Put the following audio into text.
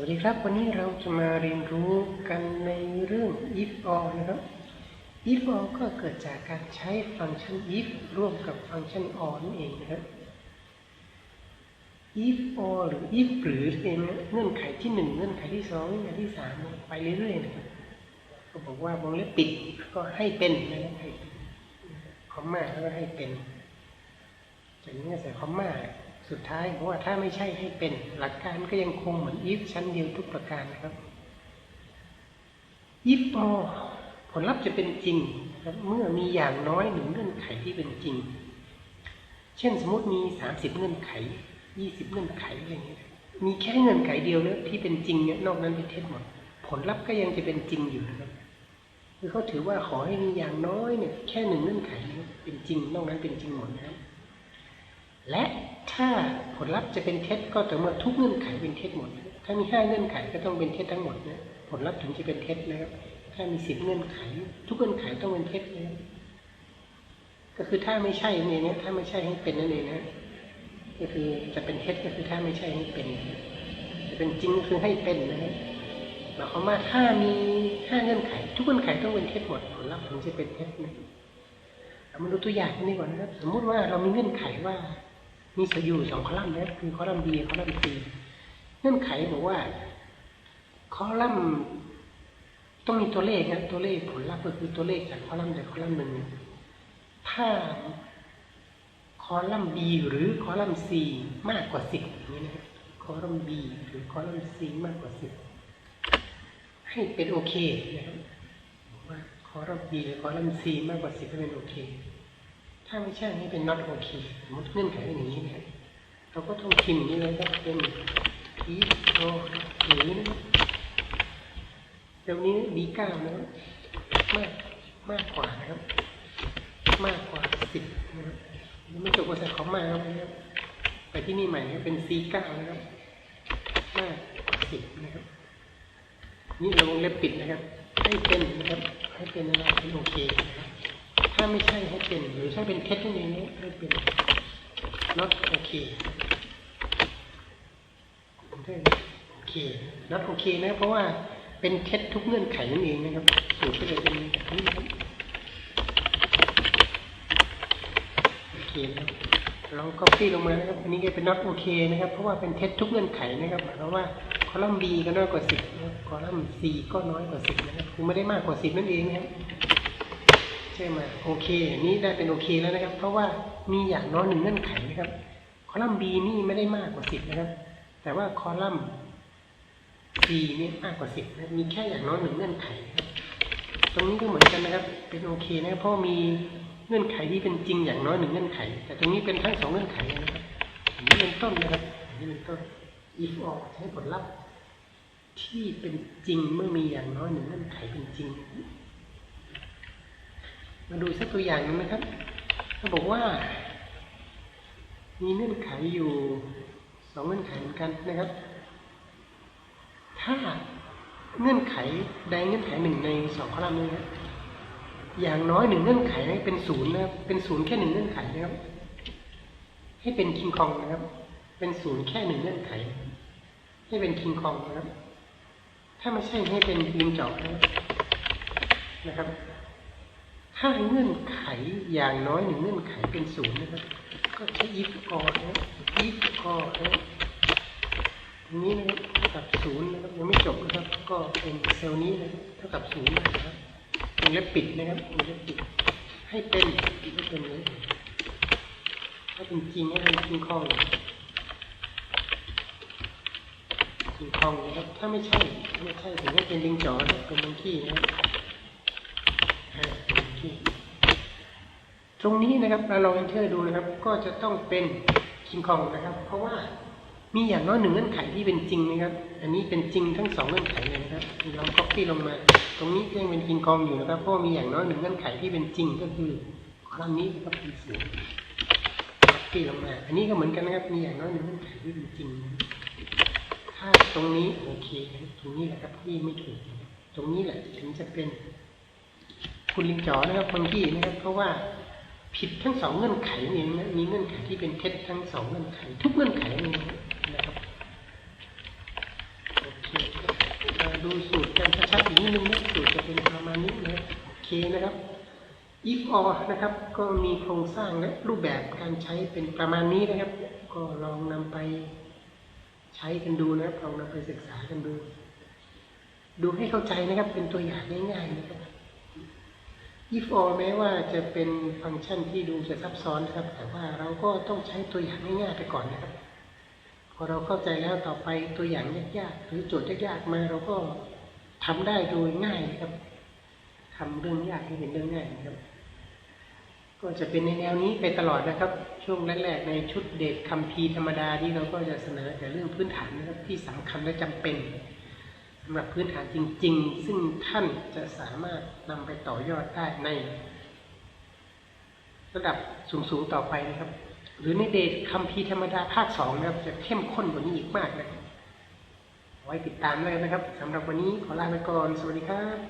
วัสดีครับ วันนี้เราจะมาเรียนรู้กันในเรื่อง if or นะครับ if or ก็เกิดจากการใช้ฟังก์ชัน if ร่วมกับฟังก์ชัน or นั่นเองนะครับ if or หรือ if หรือเองเงื่อนไขที่หนึ่งเงื่อนไขที่สองเงื่อนไขที่สามไปเรื่อยๆนะครับก็บอกว่าวงเล็บปิดก็ให้เป็นนะครับคอมมาแล้วก็ให้เป็นจากนี้ก็ใส่คอมมา สุดท้ายว่าถ้าไม่ใช่ให้เป็น หลักการก็ยังคงเหมือน if ชั้นเดียวทุกประการนะครับ if or ผลลัพธ์จะเป็นจริงครับเมื่อมีอย่างน้อยหนึ่งเงื่อนไขที่เป็นจริง เช่นสมมติมีสามสิบเงื่อนไขยี่สิบเงื่อนไขอะไรเงี้ยมีแค่เงื่อนไขเดียวเนี่ยที่เป็นจริงเนี่ยนอกนั้นเป็นเท็จหมดผลลัพธ์ก็ยังจะเป็นจริงอยู่นะครับคือเขาถือว่าขอให้มีอย่างน้อยเนี่ยแค่หนึ่งเงื่อนไขนี่ยเป็นจริง นอกนั้นเป็นจริงหมดนะครับ และถ้าผลลัพธ์จะเป็นเท็จก็ต่เมื่อทุกเงื่อนไขเป็นเท็จหมด ถ้ามีห้าเงื่อนไขก็ต้องเป็นเท็จทั้งหมดนะผลลัพธ์ถึงจะเป็นเท็จนะครับถ้ามีสิบเงื่อนไข ทุกเงื่อนไขต้องเป็นเท็จนะครับก็คือถ้าไม่ใช่เนี่ยเนี่ยถ้าไม่ใช่ให้เป็นนั่นเองนะก็คือจะเป็นเท็จก็คือถ้าไม่ใช่ให้เป็น จะเป็นจริงก็คือให้เป็นนะครับหมายความว่าถ้ามีห้าเงื่อนไข ทุกเงื่อนไขต้องเป็นเท็จหมดผลลัพธ์ถึงจะเป็นเท็จนะเรามาดูตัวอย่างกันดีกว่านะครับ สมมุติว่าเรามีเงื่อนไขว่า มีสยู่สองคอลัมน์นะคือคอลัมน์ B คอลัมน์ C เงื่อนไขบอกว่า คอลัมน์ต้องมีตัวเลขนะตัวเลขผลลัพธ์ก็คือตัวเลขจากคอลัมน์ใดคอลัมน์หนึ่งถ้าคอลัมน์ B หรือคอลัมน์ C มากกว่าสิบอย่างนี้นะครับคอลัมน์ B หรือคอลัมน์ C มากกว่าสิบให้เป็นโอเคนะครับบอกว่าคอลัมน์ B หรือคอลัมน์ C มากกว่าสิบให้เป็นโอเค ถ้าไม่ใช่ให้เป็น not okay สมมติเงื่อนไขเป็นอย่างนี้นะครับเราก็ต้องพิมพ์อย่างนี้เลยครับเป็น if or หรือนะเดี๋ยวนี้ b9 นะครับมากมากกว่านะครับ มากกว่าสิบนะครับไม่จบก็ใส่คอมมาครับนะครับไปที่นี่ใหม่ครับเป็น c9 นะครับมากกว่าสิบนะครับนี่เราวงเล็บปิดนะครับ ให้เป็นนะครับ ให้เป็นอะไรเป็นโอเคนะครับ ถ้าไม่ใช่ให้เป็นหรือถ้าเป็นเท็จนั่นเองเนี่ยให้เป็น not okay โอเค not okay นะ เพราะว่าเป็นเท็จทุกเงื่อนไขนั่นเองนะครับสูตรก็เลยเป็นแบบนี้ครับโอเคนะครับลอง copy ลงมานะครับอันนี้ก็เป็น not okay นะครับ เพราะว่าเป็นเท็จทุกเงื่อนไขนะครับหมายความว่าคอลัมน์ B ก็น้อยกว่า 10นะครับคอลัมน์ C ก็น้อยกว่า 10 นะครับคือไม่ได้มากกว่า 10 นั่นเองนะครับ ช่ไหมโอเคอันนี้ได้เป็นโอเคแล้วนะครับ เพราะว่ามีอย่างน้อยหนึ่งเงื่อนไขนะครับ คอลัมน์ B นี่ไม่ได้มากกว่าสิบนะครับ แต่ว่าคอลัมน์ C นี่มากกว่าสิบนะมีแค่อย่างน้อยหนึ่งเงื่อนไขครับตรงนี้ก็เหมือนกันนะครับ เป็นโอเคนะครับเพราะมีเงื่อนไขที่เป็นจริงอย่างน้อยหนึ่งเงื่อนไข แต่ตรงนี้เป็นทั้งสองเงื่อนไขนะครับอันนี้เป็นต้นนะครับอันนี้เป็นต้น if or ใช้ผลลัพธ์ที่เป็นจริงเมื่อมีอย่างน้อยหนึ่งเงื่อนไขเป็นจริง มาดูสักตัวอย่างหนึงนะครับเขาบอกว่า มีเงื่อนไขอยู่สองเงื่อนไขเหมือนกันนะครับ ถ้าเงื่อนไขใดเงื่อนไขหนึ่งในสองคอลัมน์นี้ครับอย่างน้อยหนึ่งเงื่อนไขเป็นศูนย์นะครับเป็นศูนย์แค่หนึ่งเงื่อนไขนะครับ ให้เป็นคิงคองนะครับ เป็นศูนย์แค่หนึ่งเงื่อนไข ให้เป็นคิงคองนะครับ ถ้าไม่ใช่ให้เป็นลิงเจาะนะครับนะครับ ถ้าเงื่อนไขอย่างน้อยหนึ่งเงื่อนไขเป็นศูนย์นะครับ ก็ใช้ if or นะ if or นะนี้นะครับเท่ากับศูนย์นะครับยังไม่จบนะครับ ก็เป็นเซลล์นี้นะครับเท่ากับศูนย์นะครับวงเล็บปิดนะครับวงเล็บปิด ให้เป็นให้เป็นเลยถ้าเป็นจริงให้เป็นจริงคองจริงคองนะครับถ้าไม่ใช่ไม่ใช่ถึงให้เป็นลิงจ๋อนะเป็นมังคีนะครับ ตรงนี้นะครับเราลอง enter ดูนะครับ ก็จะต้องเป็นคิงคองนะครับ เพราะว่ามีอย่างน้อยหนึ่งเงื่อนไขที่เป็นจริงนะครับ อันนี้เป็นจริงทั้งสองเงื่อนไขเลยนะครับลอง copy ลงมา ตรงนี้ก็ยังเป็นคิงคองอยู่นะครับ เพราะมีอย่างน้อยหนึ่งเงื่อนไขที่เป็นจริงก็คือคอลัมน์นี้นะครับเป็นศูนย์ copy ลงมา อันนี้ก็เหมือนกันนะครับ มีอย่างน้อยหนึ่งเงื่อนไขที่เป็นจริง ถ้าตรงนี้โอเคตรงนี้แหละครับที่ไม่ถูก ตรงนี้แหละถึงจะเป็น คุณลิงจ๋อนะครับฟังกี้นะครับ เพราะว่า ผิดทั้งสองเงื่อนไขนี่นะมีเงื่อนไขที่เป็นเท็จทั้งสองเงื่อนไข ทุกเงื่อนไขนี่นะครับโอเคดูสูตรกันชัดๆอีกนิดนึงนะสูตรจะเป็นประมาณนี้นะโอเคนะครับ if or นะครับ ก็มีโครงสร้างและรูปแบบการใช้เป็นประมาณนี้นะครับ ก็ลองนำไปใช้กันดูนะครับลองนำไปศึกษากันดู ดูให้เข้าใจนะครับเป็นตัวอย่างง่ายๆนะครับ if or แม้ว่าจะเป็นฟังก์ชันที่ดูจะซับซ้อนนะครับ แต่ว่าเราก็ต้องใช้ตัวอย่างง่ายๆไปก่อนนะครับ พอเราเข้าใจแล้วต่อไปตัวอย่างยากๆหรือโจทย์ยากๆมาเราก็ทำได้โดยง่ายนะครับทำเรื่องยากให้เป็นเรื่องง่ายนะครับ ก็จะเป็นในแนวนี้ไปตลอดนะครับ ช่วงแรกๆในชุดเด็กคัมภีร์ธรรมดาที่เราก็จะเสนอแต่เรื่องพื้นฐานนะครับที่สำคัญและจำเป็นำหรับพื้นฐานจริง ๆ ซึ่งท่านจะสามารถนำไปต่อยอดได้ใน ระดับสูงๆต่อไปนะครับ หรือในเดทคัมภีธรรมดาภาคสองนะครับ จะเข้มข้นกว่านี้อีกมากนะไว้ติดตามเลยนะครับสำหรับวันนี้ขอลาไปก่อน สวัสดีครับ